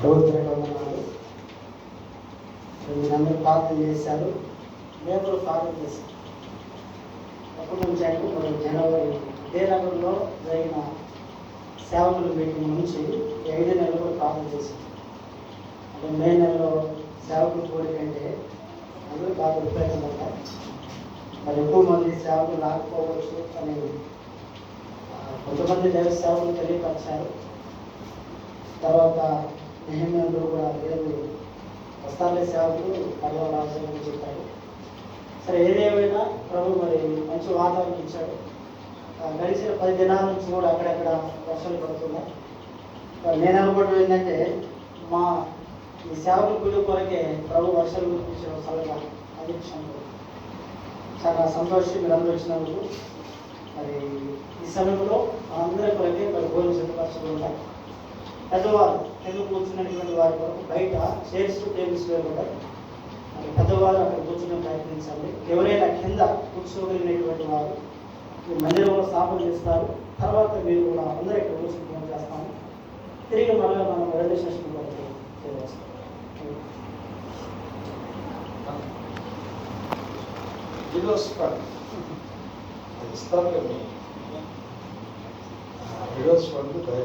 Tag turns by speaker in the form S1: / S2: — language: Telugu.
S1: ప్రభుత్వం వందనాలు మీరందరూ ప్రార్థన చేశారు. మేము కూడా ప్రార్థన చేశాం. అప్పుడు నుంచి మనం మరి జనవరి విజయనగరంలో జరిగిన సేవకుల మీటింగ్ నుంచి ఐదు నెలలు కూడా ప్రార్థన చేశాం. అంటే మే నెలలో సేవకుల కోరికంటే అందరూ బాగా ఉపయోగపడ్డారు మరి ఎక్కువ మంది సేవకులు రాకపోవచ్చు అని కొంతమంది దైవ సేవలు తెలియపరిచారు. తర్వాత నిహమ్యంలో కూడా లేదు వస్తాలే సేవకులు పడవ రాజని చెప్పారు. సరే ఏదేమైనా ప్రభు మరి మంచి వాతావరణం ఇచ్చాడు. గడిచిన పది దినాల నుంచి కూడా అక్కడక్కడ వర్షాలు పడుతున్నాయి. మరి నేను అనుకోవడం ఏంటంటే మా ఈ సేవకుల గుడి కొరకే ప్రభు వర్షాలు గురించి సలహా అది చాలా సంతోషం మీరు అందరూ వచ్చినందుకు. మరి ఈ సమయంలో అందరి కొరకే మరి భోజనం సిద్ధపరచడం ఉంటాయి పెద్దవారు కింద కూర్చున్నటువంటి వారి కొరకు బయట చైర్స్ టేబుల్స్ వేయబడ్డాయి మరి పెద్దవారు అక్కడ కూర్చునే ప్రయత్నించండి. ఎవరైనా కింద కూర్చోగలిగినటువంటి వారు మందిరంలో స్థాపన చేస్తారు. తర్వాత మీరు కూడా అందరూ ఇక్కడ కూర్చుని ఫోన్ చేస్తాము. తిరిగి మళ్ళీ మనం రైల్వే స్టేషన్ వరకు చేస్తాం
S2: విడోస్ ఫండ్. ఇస్తారు ఫండ్